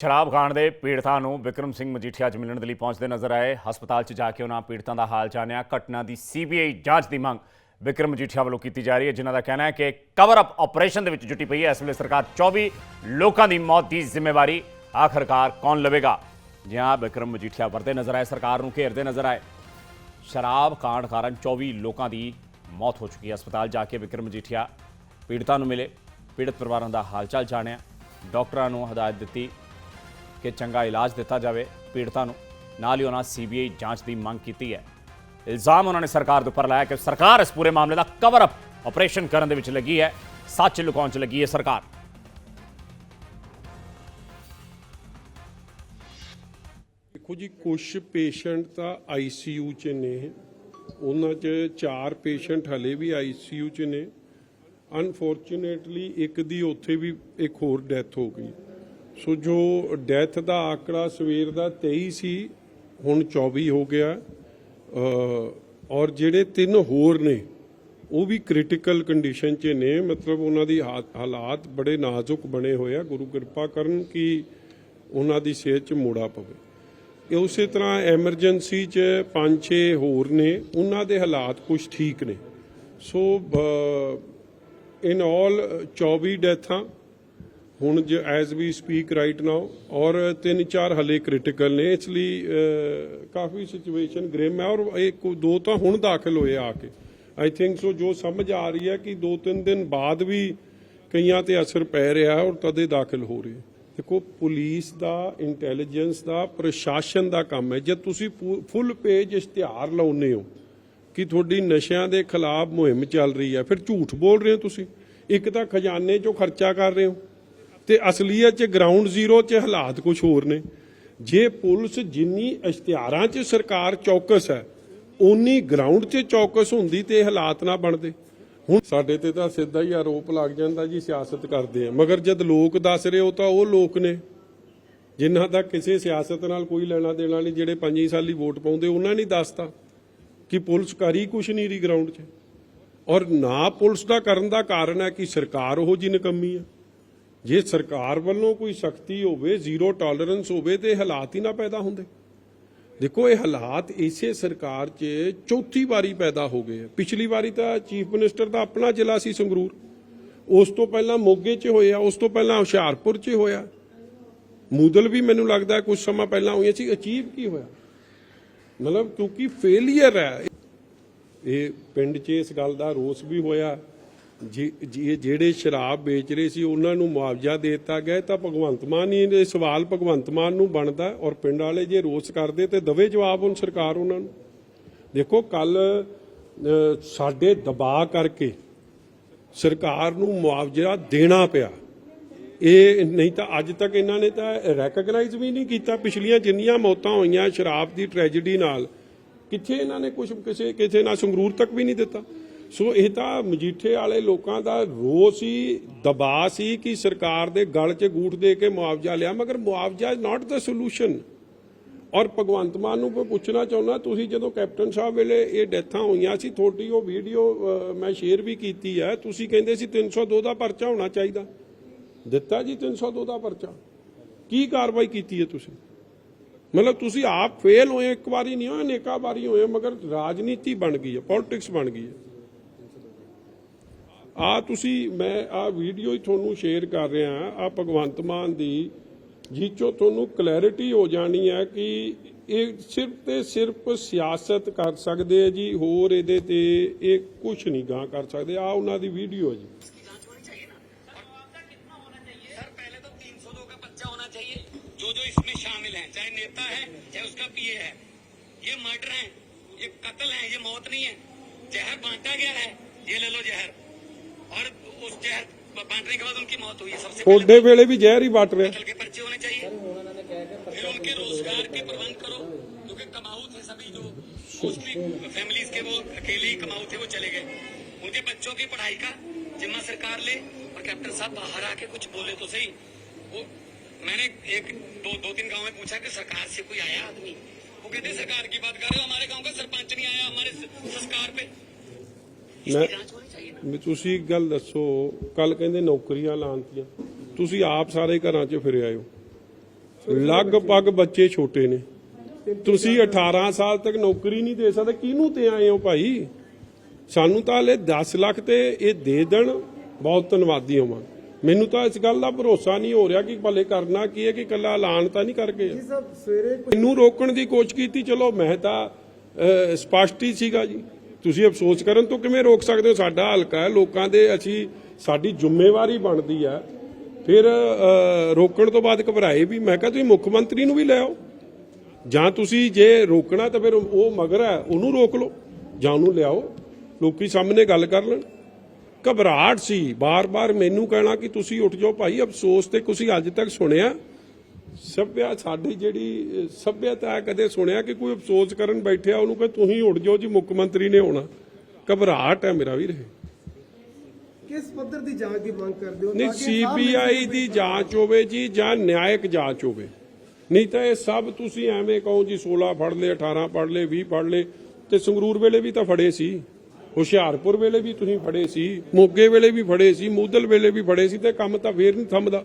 ਸ਼ਰਾਬ ਖਾਣ ਦੇ ਪੀੜਤਾਂ ਨੂੰ ਵਿਕਰਮ ਸਿੰਘ ਮਜੀਠੀਆ ਅੱਜ ਮਿਲਣ ਦੇ ਲਈ ਪਹੁੰਚਦੇ ਨਜ਼ਰ ਆਏ। ਹਸਪਤਾਲ 'ਚ ਜਾ ਕੇ ਉਹਨਾਂ ਪੀੜਤਾਂ ਦਾ ਹਾਲ ਜਾਣਿਆ। ਘਟਨਾ ਦੀ ਸੀਬੀਆਈ ਜਾਂਚ ਦੀ ਮੰਗ ਵਿਕਰਮ ਮਜੀਠੀਆ ਵੱਲੋਂ ਕੀਤੀ ਜਾ ਰਹੀ ਹੈ, ਜਿਨ੍ਹਾਂ ਦਾ ਕਹਿਣਾ ਹੈ ਕਿ ਕਵਰ ਅਪ ਆਪਰੇਸ਼ਨ ਦੇ ਵਿੱਚ ਜੁਟੀ ਪਈ ਹੈ। ਇਸ ਵੇਲੇ ਸਰਕਾਰ 24 ਲੋਕਾਂ ਦੀ ਮੌਤ ਦੀ ਜ਼ਿੰਮੇਵਾਰੀ ਆਖਰਕਾਰ ਕੌਣ ਲਵੇਗਾ? ਜਿਹਾਂ ਵਿਕਰਮ ਮਜੀਠੀਆ ਵਰਦੇ ਨਜ਼ਰ ਆਏ, ਸਰਕਾਰ ਨੂੰ ਘੇਰਦੇ ਨਜ਼ਰ ਆਏ। ਸ਼ਰਾਬ ਕਾਂਡ ਕਾਰਨ 24 ਲੋਕਾਂ ਦੀ ਮੌਤ ਹੋ ਚੁੱਕੀ ਹੈ। ਹਸਪਤਾਲ ਜਾ ਕੇ ਵਿਕਰਮ ਮਜੀਠੀਆ ਪੀੜਤਾਂ ਨੂੰ ਮਿਲੇ। ਪੀੜਤ ਪਰਿਵਾਰਾਂ ਦਾ ਹਾਲਚਾਲ ਜਾਣਿਆ। ਡਾਕਟਰਾਂ ਨੂੰ ਹਦਾਇਤ ਦਿੱਤੀ ਕਿ ਚੰਗਾ ਇਲਾਜ ਦਿੱਤਾ ਜਾਵੇ ਪੀੜਤਾਂ ਨੂੰ। ਨਾਲ ਹੀ ਉਹਨਾਂ ਸੀਬੀਆਈ ਜਾਂਚ ਦੀ ਮੰਗ ਕੀਤੀ ਹੈ। ਇਲਜ਼ਾਮ ਉਹਨਾਂ ਨੇ ਸਰਕਾਰ ਦੇ ਉੱਪਰ ਲਾਇਆ ਕਿ ਸਰਕਾਰ ਇਸ ਪੂਰੇ ਮਾਮਲੇ ਦਾ ਕਵਰ ਅਪ ਆਪਰੇਸ਼ਨ ਕਰਨ ਦੇ ਵਿੱਚ ਲੱਗੀ ਹੈ। ਸੱਚ ਲੁਕਾਉਣ 'ਚ ਲੱਗੀ ਹੈ ਸਰਕਾਰ। ਦੇਖੋ ਜੀ ਕੁਝ ਪੇਸ਼ੈਂਟ ਤਾਂ ਆਈਸੀਯੂ 'ਚ ਨੇ। ਉਹਨਾਂ 'ਚ ਚਾਰ ਪੇਸ਼ੈਂਟ ਹਲੇ ਵੀ ਆਈਸੀਯੂ 'ਚ ਨੇ। ਅਨਫੋਰਚੂਨੇਟਲੀ ਇੱਕ ਦੀ ਉੱਥੇ ਵੀ ਇੱਕ ਹੋਰ ਡੈਥ ਹੋ ਗਈ। ਸੋ ਜੋ ਡੈਥ ਦਾ ਆંકੜਾ ਸਵੇਰ ਦਾ 23 ਸੀ, ਹੁਣ 24 ਹੋ ਗਿਆ। ਔਰ ਜਿਹੜੇ ਤਿੰਨ ਹੋਰ ਨੇ, ਉਹ ਵੀ ਕ੍ਰਿਟੀਕਲ ਕੰਡੀਸ਼ਨ 'ਚ ਨੇ। ਮਤਲਬ ਉਹਨਾਂ ਦੀ ਹਾ- ਹਾਲਾਤ ਬੜੇ ਨਾਜ਼ੁਕ ਬਣੇ ਹੋਏ ਆ। ਗੁਰੂ ਕਿਰਪਾ ਕਰਨ ਕਿ ਉਹਨਾਂ ਦੀ ਸਿਹਤ 'ਚ ਮੋੜਾ ਪਵੇ। ਇਹ ਉਸੇ ਤਰ੍ਹਾਂ ਐਮਰਜੈਂਸੀ 'ਚ ਪੰਜ ਛੇ ਹੋਰ ਨੇ। ਉਹਨਾਂ ਦੇ ਹਾਲਾਤ ਕੁਝ ਠੀਕ ਨੇ। ਸੋ ਇਨ ਆਲ 24 ਡੈਥਾਂ ਹੁਣ ਜ as we speak right now ਔਰ ਤਿੰਨ ਚਾਰ ਹਲੇ ਕ੍ਰਿਟੀਕਲ ਨੇ, ਇਸ ਲਈ ਕਾਫੀ ਸਿਚੁਏਸ਼ਨ ਗ੍ਰਿਮ ਹੈ, ਔਰ ਇਹ ਕੋ- ਦੋ ਤਾਂ ਹੁਣ ਦਾਖਲ ਹੋਏ ਆ ਕੇ। ਆਈ ਥਿੰਕ ਸੋ ਜੋ ਸਮਝ ਆ ਰਹੀ ਹੈ ਕਿ ਦੋ ਤਿੰਨ ਦਿਨ ਬਾਅਦ ਵੀ ਕਈਆਂ ਤੇ ਅਸਰ ਪੈ ਰਿਹਾ ਔਰ ਤਦੇ ਦਾਖਲ ਹੋ ਰਹੇ। ਦੇਖੋ ਪੁਲਿਸ ਦਾ ਇੰਟੈਲੀਜੈਂਸ ਦਾ, ਪ੍ਰਸ਼ਾਸਨ ਦਾ ਕੰਮ ਹੈ। ਜੇ ਤੁਸੀਂ ਫੁੱਲ ਪੇਜ ਇਸ਼ਤਿਹਾਰ ਲਾਉਨੇ ਹੋ ਕਿ ਤੁਹਾਡੀ ਨਸ਼ਿਆਂ ਦੇ ਖਿਲਾਫ ਮੁਹਿੰਮ ਚੱਲ ਰਹੀ ਹੈ, ਫਿਰ ਝੂਠ ਬੋਲ ਰਹੇ ਹੋ ਤੁਸੀਂ। ਇੱਕ ਤਾਂ ਖਜ਼ਾਨੇ 'ਚੋਂ ਖਰਚਾ ਕਰ ਰਹੇ ਹੋ। ਤੇ ਅਸਲੀਅਤ 'ਚ ਗਰਾਊਂਡ ਜ਼ੀਰੋ 'ਚ ਹਾਲਾਤ ਕੁਝ ਹੋਰ ਨੇ। ਜੇ ਪੁਲਿਸ ਜਿੰਨੀ ਇਸ਼ਤਿਹਾਰਾਂ 'ਚ ਸਰਕਾਰ ਚੌਕਸ ਹੈ ਉਨੀ ਗਰਾਊਂਡ 'ਚ ਚੌਕਸ ਹੁੰਦੀ ਤੇ ਹਾਲਾਤ ਨਾ ਬਣਦੇ। ਹੁਣ ਸਾਡੇ ਤੇ ਤਾਂ ਸਿੱਧਾ ਹੀ ਆਰੋਪ ਲੱਗ ਜਾਂਦਾ ਜੀ, ਸਿਆਸਤ ਕਰਦੇ ਆ। ਮਗਰ ਜਦ ਲੋਕ ਦੱਸ ਰਹੇ ਹੋ ਤਾਂ ਉਹ ਲੋਕ ਨੇ। ਜਿਨ੍ਹਾਂ ਦਾ ਕਿਸੇ ਸਿਆਸਤ ਨਾਲ ਕੋਈ ਲੈਣਾ ਦੇਣਾ ਨਹੀਂ, ਜਿਹੜੇ 5 ਸਾਲੀ ਵੋਟ ਪਾਉਂਦੇ, ਉਹਨਾਂ ਨੇ ਦੱਸਤਾ ਕਿ ਪੁਲਿਸ ਕਰੀ ਕੁਛ ਨਹੀਂ ਰਹੀ ਗਰਾਊਂਡ 'ਚ। ਔਰ ਨਾ ਪੁਲਿਸ ਦਾ ਕਰਨ ਦਾ ਕਾਰਨ ਹੈ ਕਿ ਸਰਕਾਰ ਉਹ ਜੀ ਨਕੰਮੀ ਹੈ। ਜੇ ਸਰਕਾਰ ਵੱਲੋਂ ਕੋਈ ਸਖਤੀ ਹੋਵੇ, ਜ਼ੀਰੋ ਟੋਲਰੈਂਸ ਹੋਵੇ ਤੇ ਹਾਲਾਤ ਹੀ ਨਾ ਪੈਦਾ ਹੁੰਦੇ। ਦੇਖੋ, ਇਹ ਹਾਲਾਤ ਇਸੇ ਸਰਕਾਰ 'ਚ ਚੌਥੀ ਵਾਰੀ ਪੈਦਾ ਹੋ ਗਏ ਆ। ਪਿਛਲੀ ਵਾਰੀ ਤਾਂ ਚੀਫ ਮਿਨਿਸਟਰ ਦਾ ਆਪਣਾ ਜ਼ਿਲ੍ਹਾ ਸੀ ਸੰਗਰੂਰ। ਉਸ ਤੋਂ ਪਹਿਲਾਂ ਮੋਗੇ 'ਚ ਹੋਇਆ, ਉਸ ਤੋਂ ਪਹਿਲਾਂ ਹੁਸ਼ਿਆਰਪੁਰ 'ਚ ਹੋਇਆ। ਮੂਦਲ ਵੀ ਮੈਨੂੰ ਲੱਗਦਾ ਕੁਝ ਸਮਾਂ ਪਹਿਲਾਂ ਹੋਈਆਂ ਸੀ ਅਚੀਵ ਕੀ ਹੋਇਆ? ਮਤਲਬ ਕਿਉਂਕਿ ਫੇਲਿਅਰ ਹੈ। ਇਹ ਪਿੰਡ 'ਚ ਇਸ ਗੱਲ ਦਾ ਰੋਸ ਵੀ ਹੋਇਆ। ਜਿਹੜੇ ਸ਼ਰਾਬ ਵੇਚ ਰਹੇ ਸੀ, ਉਹਨਾਂ ਨੂੰ ਮੁਆਵਜ਼ਾ ਦੇ ਦਿੱਤਾ ਗਿਆ ਤਾਂ ਭਗਵੰਤ ਮਾਨ ਹੀ ਇਹ ਸਵਾਲ ਭਗਵੰਤ ਮਾਨ ਨੂੰ ਬਣਦਾ ਔਰ ਪਿੰਡ ਵਾਲੇ ਜੇ ਰੋਸ ਕਰਦੇ ਤੇ ਦਵੇ ਜਵਾਬ ਹੁਣ ਸਰਕਾਰ ਉਹਨਾਂ ਨੂੰ। ਦੇਖੋ ਕੱਲ ਸਾਡੇ ਦਬਾਅ ਕਰਕੇ ਸਰਕਾਰ ਨੂੰ ਮੁਆਵਜ਼ਾ ਦੇਣਾ ਪਿਆ। ਇਹ ਨਹੀਂ ਤਾਂ ਅੱਜ ਤੱਕ ਇਹਨਾਂ ਨੇ ਤਾਂ ਰੈਕਗਨਾਈਜ਼ ਵੀ ਨਹੀਂ ਕੀਤਾ, ਪਿਛਲੀਆਂ ਜਿੰਨੀਆਂ ਮੌਤਾਂ ਹੋਈਆਂ ਸ਼ਰਾਬ ਦੀ ਟ੍ਰੈਜੇਡੀ ਨਾਲ, ਕਿੱਥੇ ਇਹਨਾਂ ਨੇ ਕੁਝ ਕਿਸੇ ਕਿਸੇ ਨਾਲ ਸੰਗਰੂਰ ਤੱਕ ਵੀ ਨਹੀਂ ਦਿੱਤਾ। ਸੋ ਇਹ ਤਾਂ ਮਜੀਠੇ ਵਾਲੇ ਲੋਕਾਂ ਦਾ ਰੋਸ ਸੀ, ਦਬਾਅ ਸੀ ਕਿ ਸਰਕਾਰ ਦੇ ਗਲ 'ਚ ਗੂਠ ਦੇ ਕੇ ਮੁਆਵਜ਼ਾ ਲਿਆ, ਮਗਰ ਮੁਆਵਜ਼ਾ ਇਜ਼ ਨਾਟ ਦਾ ਸੋਲੂਸ਼ਨ ਔਰ ਭਗਵੰਤ ਮਾਨ ਨੂੰ ਮੈਂ ਪੁੱਛਣਾ ਚਾਹੁੰਦਾ, ਤੁਸੀਂ ਜਦੋਂ ਕੈਪਟਨ ਸਾਹਿਬ ਵੇਲੇ ਇਹ ਡੈਥਾਂ ਹੋਈਆਂ ਸੀ, ਤੁਹਾਡੀ ਉਹ ਵੀਡੀਓ ਮੈਂ ਸ਼ੇਅਰ ਵੀ ਕੀਤੀ ਹੈ, ਤੁਸੀਂ ਕਹਿੰਦੇ ਸੀ 302 ਦਾ ਪਰਚਾ ਹੋਣਾ ਚਾਹੀਦਾ। ਦਿੱਤਾ ਜੀ 302 ਦਾ ਪਰਚਾ। ਕੀ ਕਾਰਵਾਈ ਕੀਤੀ ਹੈ ਤੁਸੀਂ? ਮਤਲਬ ਤੁਸੀਂ ਆਪ ਫੇਲ ਹੋਏ, ਇੱਕ ਵਾਰੀ ਨਹੀਂ ਹੋਏ ਅਨੇਕਾਂ ਵਾਰੀ ਹੋਏ, ਮਗਰ ਰਾਜਨੀਤੀ ਬਣ ਗਈ ਹੈ ਪੋਲਿਟਿਕਸ ਬਣ ਗਈ ਹੈ। ਆ ਤੁਸੀਂ ਮੈਂ ਆ ਵੀਡੀਓ ਹੀ ਤੁਹਾਨੂੰ ਸ਼ੇਅਰ ਕਰ ਰਿਹਾ ਆ ਭਗਵੰਤ ਮਾਨ ਦੀ ਜਿੱਚੋ ਤੁਹਾਨੂੰ ਕਲੈਰਿਟੀ ਹੋ ਜਾਣੀ ਹੈ ਕਿ ਇਹ ਸਿਰਫ ਤੇ ਸਿਰਫ ਸਿਆਸਤ ਕਰ ਸਕਦੇ ਆ ਜੀ ਹੋਰ ਇਹਦੇ ਤੇ ਇਹ ਕੁਝ ਨਹੀਂ ਗਾਂ ਕਰ ਸਕਦੇ ਆ ਉਹਨਾਂ ਦੀ ਵੀਡੀਓ ਜੀ सर पहले तो 302 का बच्चा होना चाहिए जो जो इसमें शामिल हैं चाहे नेता है चाहे उसका पीए है ये मर्डर है ये कत्ल है ये मौत नहीं है जहर बांटा गया है ये ले लो जहर और उस जहर बांटने के बाद उनकी मौत हुई। सबसे छोटे वेले भी जहर ही बांट रहे के पर्चे होने चाहिए। फिर उनके रोज़गार के प्रबंध करो क्योंकि कमाऊ थे सभी जो मोस्टली फैमिलीज़ के वो अकेले ही कमाऊ थे वो चले गए। उनके बच्चों की पढ़ाई का जिम्मा सरकार ले और कैप्टन साहब बाहर आके कुछ बोले तो सही। वो मैंने एक दो दो तीन गाँव में पूछा कि सरकार से कोई आया आदमी? वो कहते सरकार की बात कर रहे हो हमारे गाँव का सरपंच नहीं आया हमारे संस्कार पे ਮੈਂ ਮੈਂ ਤੁਸੀਂ ਇੱਕ ਗੱਲ ਦੱਸੋ ਕੱਲ ਕਹਿੰਦੇ ਨੌਕਰੀਆਂ ਲਾਂਤੀਆਂ ਤੁਸੀਂ ਆਪ ਸਾਰੇ ਘਰਾਂ 'ਚ ਫਿਰ ਆਇਓ ਲਗਭਗ ਬੱਚੇ ਛੋਟੇ ਨੇ। ਤੁਸੀਂ 18 ਸਾਲ ਤੱਕ ਨੌਕਰੀ ਨਹੀਂ ਦੇ ਸਕਦੇ ਕਿਹਨੂੰ ਤੇ ਆਏ ਹੋ ਭਾਈ? ਸਾਨੂੰ ਤਾਂ ਹਲੇ 10 ਲੱਖ ਤੇ ਇਹ ਦੇ ਦੇਣ ਬਹੁਤ ਧੰਨਵਾਦੀ ਹੋਵਾਂ। ਮੈਨੂੰ ਤਾਂ ਇਸ ਗੱਲ ਦਾ ਭਰੋਸਾ ਨਹੀਂ ਹੋ ਰਿਹਾ ਕਿ ਭਲੇ ਕਰਨਾ ਕੀ ਹੈ ਕਿ ਕੱਲਾ ਐਲਾਨ ਤਾਂ ਨਹੀਂ ਕਰਕੇ ਜੀ ਸਭ ਸਵੇਰੇ ਮੈਨੂੰ ਰੋਕਣ ਦੀ ਕੋਸ਼ਿਸ਼ ਕੀਤੀ ਚਲੋ ਮੈਂ ਤਾਂ ਸਪਸ਼ਟ ਹੀ ਸੀਗਾ ਜੀ। ਤੁਸੀਂ ਅਫਸੋਸ ਕਰਨ ਤੋਂ ਕਿਵੇਂ ਰੋਕ ਸਕਦੇ ਹੋ? ਸਾਡਾ ਹਲਕਾ ਹੈ, ਲੋਕਾਂ ਦੇ ਅਸੀਂ, ਸਾਡੀ ਜ਼ਿੰਮੇਵਾਰੀ ਬਣਦੀ ਹੈ। ਫਿਰ ਰੋਕਣ ਤੋਂ ਬਾਅਦ ਘਬਰਾਏ ਵੀ। ਮੈਂ ਕਿਹਾ ਤੁਸੀਂ ਮੁੱਖ ਮੰਤਰੀ ਨੂੰ ਵੀ ਲੈ ਆਓ। ਜਾਂ ਤੁਸੀਂ ਜੇ ਰੋਕਣਾ ਤਾਂ ਫਿਰ ਉਹ ਮਗਰ ਹੈ, ਉਹਨੂੰ ਰੋਕ ਲਓ। ਜਾਂ ਉਹਨੂੰ ਲਿਆਓ ਲੋਕੀ ਸਾਹਮਣੇ ਗੱਲ ਕਰ ਲੈਣ। ਘਬਰਾਹਟ ਸੀ। ਬਾਰ-ਬਾਰ ਮੈਨੂੰ ਕਹਿਣਾ ਕਿ ਤੁਸੀਂ ਉੱਠ ਜਾਓ। ਭਾਈ, ਅਫਸੋਸ ਤੇ ਤੁਸੀਂ ਅੱਜ ਤੱਕ ਸੁਣਿਆ। ਸਭਿਆ ਸਾਡੀ ਜਿਹੜੀ ਹੈ ਕਦੇ ਸੁਣਿਆ ਕਿ ਕੋਈ ਅਫਸੋਸ ਕਰਨ ਬੈਠਿਆ ਉਹਨੂੰ ਕਹੇ ਤੁਸੀਂ ਉੱਠ ਜਾਓ ਜੀ ਮੁੱਖ ਮੰਤਰੀ ਨੇ ਹੋਣਾ। ਘਬਰਾਹਟ ਹੈ ਮੇਰਾ ਵੀਰ ਕਿਸ ਪੱਧਰ ਦੀ ਜਾਂਚ ਦੀ ਮੰਗ ਕਰਦੇ ਹੋ? ਨਹੀਂ ਸੀਬੀਆਈ ਦੀ ਜਾਂਚ ਹੋਵੇ ਜੀ ਜਾਂ ਨਿਆਇਕ ਜਾਂਚ ਹੋਵੇ। ਨਹੀਂ ਤਾਂ ਇਹ ਸਭ ਤੁਸੀਂ ਐਵੇਂ ਕਹੋ ਜੀ 16 ਫੜ ਲਏ 18 ਫੜ ਲਏ 20 ਫੜ ਲਏ ਤੇ ਸੰਗਰੂਰ ਵੇਲੇ ਵੀ ਤਾਂ ਫੜੇ ਸੀ। ਹੁਸ਼ਿਆਰਪੁਰ ਵੇਲੇ ਵੀ ਤੁਸੀਂ ਫੜੇ ਸੀ ਮੋਗੇ ਵੇਲੇ ਵੀ ਫੜੇ ਸੀ ਮੂਦਲ ਵੇਲੇ ਵੀ ਫੜੇ ਸੀ ਤੇ ਕੰਮ ਤਾਂ ਫੇਰ ਨਹੀਂ ਥੰਮਦਾ।